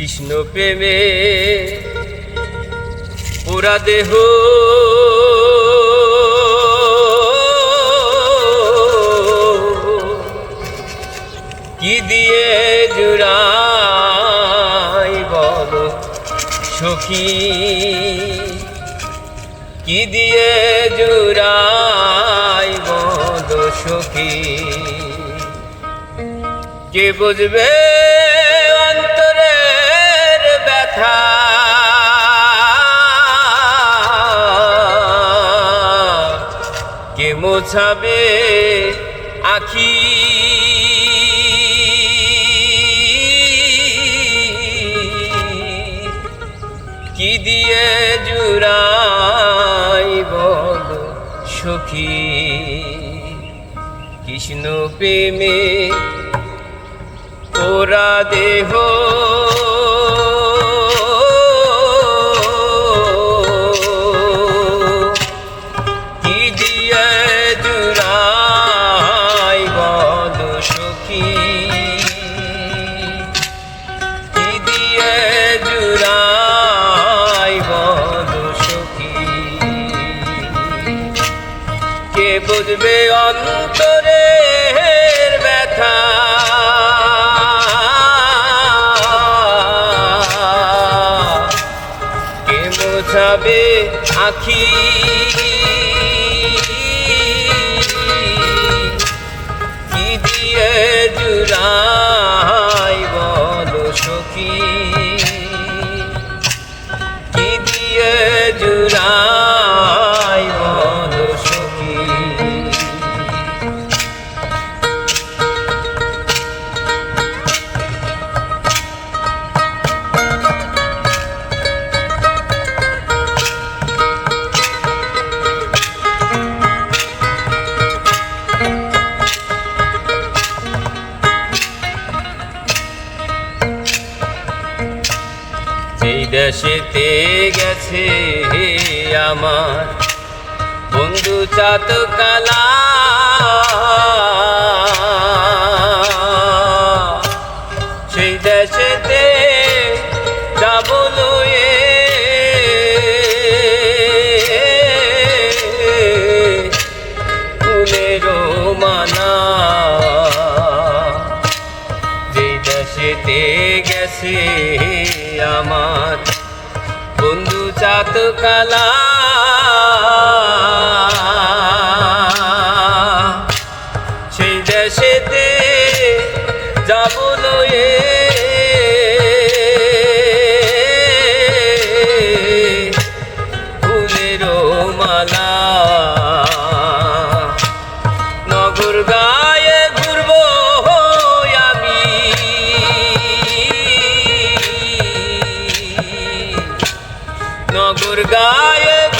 কৃষ্ণ প্রেমে পুরা দেহ। কি দিয়ে জুড়াই বল সখী? কি দিয়ে জুড়াই বল সখী? কে বুঝবে? বোঝাবে আখি। কি দিয়ে জুড়াইব সখী? কৃষ্ণ প্রেমে ওরা দেহ মিঠাবে আখি। সেতে গেছে আমার। বন্ধু চাতকালা চাঁদ কালা দুর্গায়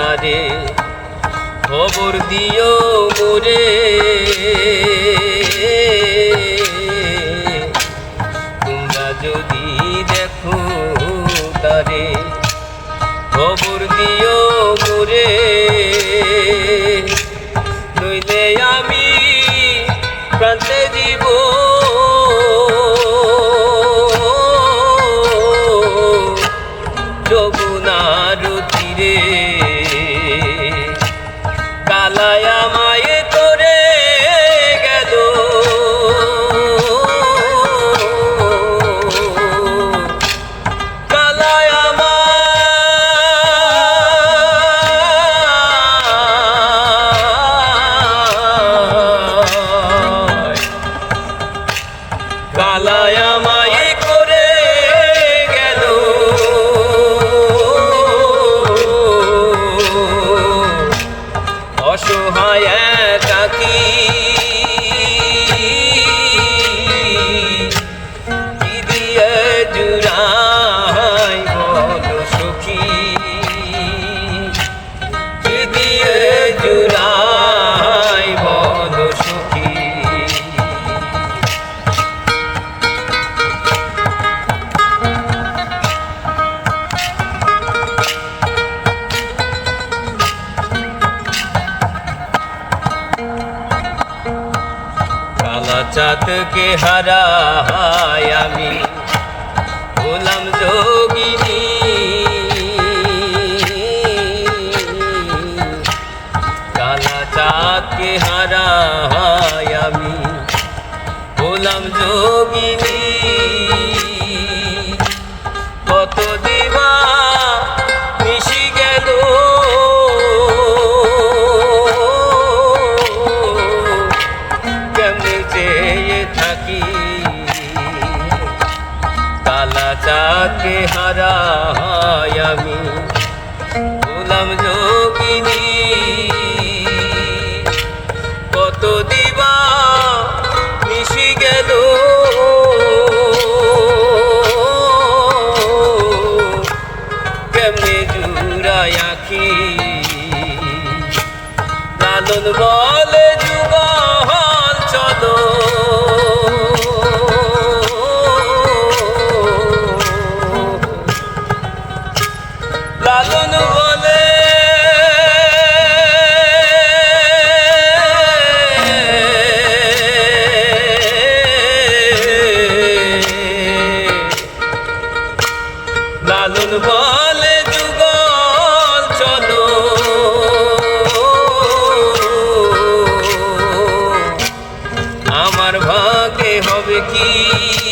তারে খবর দিও মোরে। Yeah. 哎呀！চাঁদকে হারাই আমি? গোলাম যোগিনী। কালা চাঁদকে হারাই আমি? গোলাম যোগিনী। যাকে হারা হয় আমি। কি